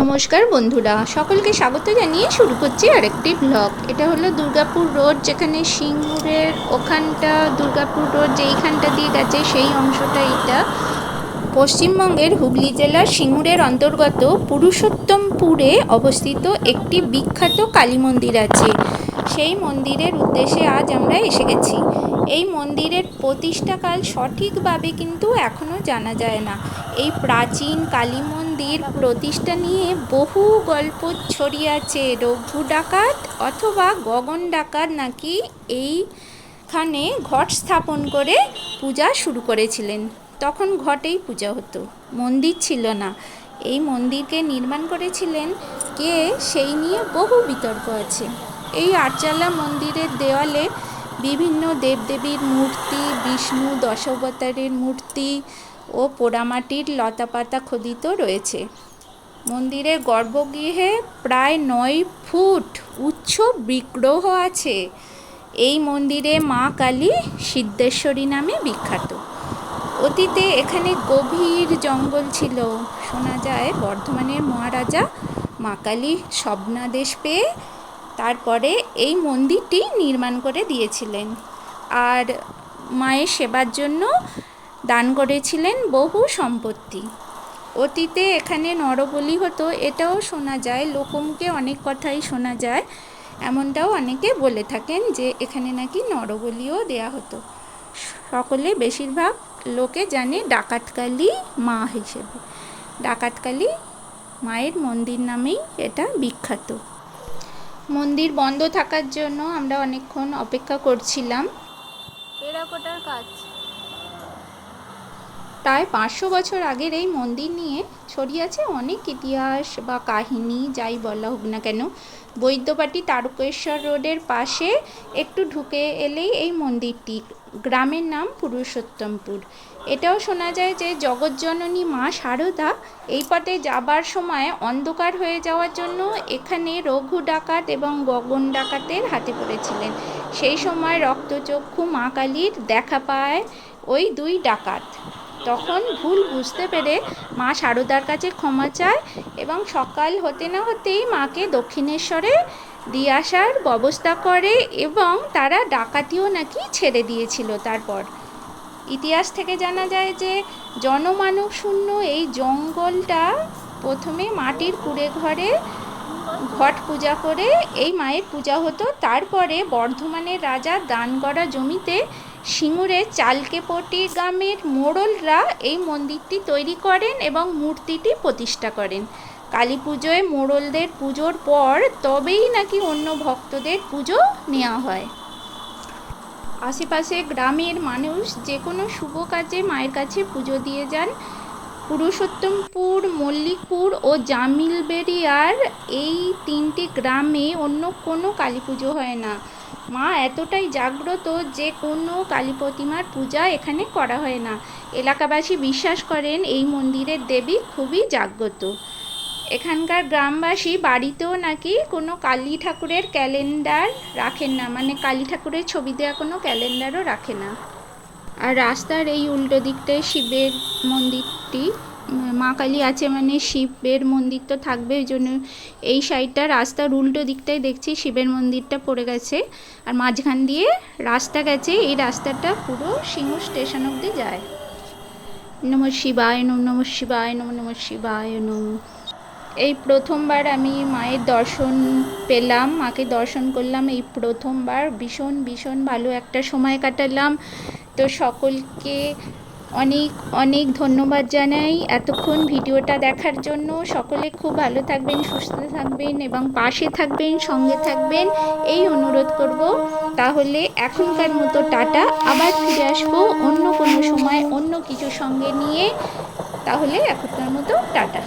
নমস্কার বন্ধুরা, সকলকে স্বাগত জানিয়ে শুরু করছি আরেকটি ব্লগ এটা হলো দুর্গাপুর রোড, যেখানে সিঙ্গুরের ওখানটা, দুর্গাপুর রোড যেইখানটা দিয়ে গেছে, সেই অংশটা এটা পশ্চিমবঙ্গের হুগলি জেলার সিঙ্গুরের অন্তর্গত পুরুষোত্তমপুরে অবস্থিত একটি বিখ্যাত কালী মন্দির আছে। সেই মন্দিরের উদ্দেশ্যে আজ আমরা এসে গেছি। এই মন্দিরের প্রতিষ্ঠাকাল সঠিকভাবে কিন্তু এখনও জানা যায় না। এই প্রাচীন কালী মন্দির প্রতিষ্ঠা নিয়ে বহু গল্প ছড়িয়ে আছে। রঘু ডাকাত অথবা গগন ডাকাত নাকি এইখানে ঘট স্থাপন করে পূজা শুরু করেছিলেন। তখন ঘটেই পূজা হতো। মন্দির ছিল না। এই মন্দিরকে নির্মাণ করেছিলেন কে সেই নিয়ে বহু বিতর্ক আছে। এই আটচালা মন্দিরের দেওয়ালে বিভিন্ন দেবদেবীর মূর্তি, বিষ্ণু, দশাবতারের মূর্তি ও পোড়ামাটির লতাপাতা খোদিত রয়েছে। মন্দিরের গর্ভগৃহে প্রায় নয় ফুট উচ্চ বিগ্রহ আছে। এই মন্দিরে মা কালী সিদ্ধেশ্বরী নামে বিখ্যাত। অতীতে এখানে গভীর জঙ্গল ছিল। শোনা যায় বর্ধমানের মহারাজা মা কালী স্বপ্নাদেশ পেয়ে তারপরে এই মন্দিরটি নির্মাণ করে দিয়েছিলেন। আর মায়ের সেবার জন্য দান করেছিলেন বহু সম্পত্তি। অতীতে এখানে নরবলি হতো, এটাও শোনা যায়, লোকমুখে অনেক কথাই শোনা যায়, এমনটাও অনেকে বলে থাকেন যে এখানে নাকি নরবলিও দেয়া হতো। সকলে বেশিরভাগ লোকে জানে ডাকাতকালী মা হিসেবে। ডাকাতকালী মায়ের মন্দির নামেই এটা বিখ্যাত। মন্দির বন্ধ থাকার জন্য আমরা অনেকক্ষণ অপেক্ষা করছিলাম। টেরাকোটার কাজ। প্রায় পাঁচশো বছর আগের এই মন্দির নিয়ে ছড়িয়ে আছে অনেক ইতিহাস বা কাহিনী, যাই বলা হোক না কেন। বৈদ্যবাটি তারকেশ্বর রোডের পাশে একটু ঢুকে এলেই এই মন্দিরটি, গ্রামের নাম পুরুষোত্তমপুর। এটাও শোনা যায় যে জগৎজননী মা শারদা এই পথে যাবার সময় অন্ধকার হয়ে যাওয়ার জন্য এখানে রঘু ডাকাত এবং গগন ডাকাতের হাতে পড়েছিলেন। সেই সময় রক্তচক্ষু মা কালীর দেখা পায় ওই দুই ডাকাত। তখন ভুল বুঝতে পেরে মা শারদার কাছে ক্ষমা চায় এবং সকাল হতে না হতেই মাকে দক্ষিণেশ্বরে দিয়ে আসার ব্যবস্থা করে এবং তারা ডাকাতিও নাকি ছেড়ে দিয়েছিল তারপর। ইতিহাস থেকে জানা যায় যে জনমানব শূন্য এই জঙ্গলটা প্রথমে মাটির কুড়ে ঘরে ঘট পূজা করে এই মায়ের পূজা হতো। তারপরে বর্ধমানের রাজা দান করা জমিতে সিঙ্গুরের চালকেপটি গ্রামের মোড়লরা এই মন্দিরটি তৈরি করেন এবং মূর্তিটি প্রতিষ্ঠা করেন। কালী পুজোয় মোড়লদের পুজোর পর তবেই নাকি অন্য ভক্তদের পুজো নেওয়া হয়। আশেপাশে গ্রামের মানুষ যে কোনো শুভ কাজে মায়ের কাছে পুজো দিয়ে যান। পুরুষোত্তমপুর, মল্লিকপুর ও জামিলবেরিয়ার এই তিনটি গ্রামে অন্য কোনো কালী পুজো হয় না। মা এতটাই জাগ্রত যে কোনো কালী প্রতিমার পূজা এখানে করা হয় না। এলাকাবাসী বিশ্বাস করেন এই মন্দিরের দেবী খুবই জাগ্রত। এখানকার গ্রামবাসী বাড়িতেও নাকি কোনো কালী ঠাকুরের ক্যালেন্ডার রাখেন না। মানে কালী ঠাকুরের ছবি দেওয়া কোনো ক্যালেন্ডারও রাখে না। আর রাস্তার এই উল্টো দিকটায় শিবের মন্দিরটি মা কালী আছে মানে শিবের মন্দির তো থাকবে, ওই জন্য এই সাইডটা রাস্তার উল্টো দিকটাই দেখছি, শিবের মন্দিরটা পড়ে গেছে। আর মাঝখান দিয়ে রাস্তা গেছে, এই রাস্তাটা পুরো সিংহ স্টেশন অবধি যায়। নম শিবায় নম নম শিবায় নম নম শিবায় নম। এই প্রথমবার আমি মায়ের দর্শন পেলাম, মাকে দর্শন করলাম, এই প্রথমবার ভীষণ ভীষণ ভালো একটা সময় কাটালাম। তো সকলকে অনেক অনেক ধন্যবাদ জানাই। এতক্ষণ ভিডিওটা দেখার জন্য সকলে খুব ভালো থাকবেন, সুস্থ থাকবেন এবং পাশে থাকবেন, সঙ্গে থাকবেন। এই অনুরোধ করব। তাহলে এখনকার মতো টাটা। আবার ফিরে আসব অন্য কোনো সময় অন্য কিছু সঙ্গে নিয়ে। তাহলে এখনকার মতো টাটা।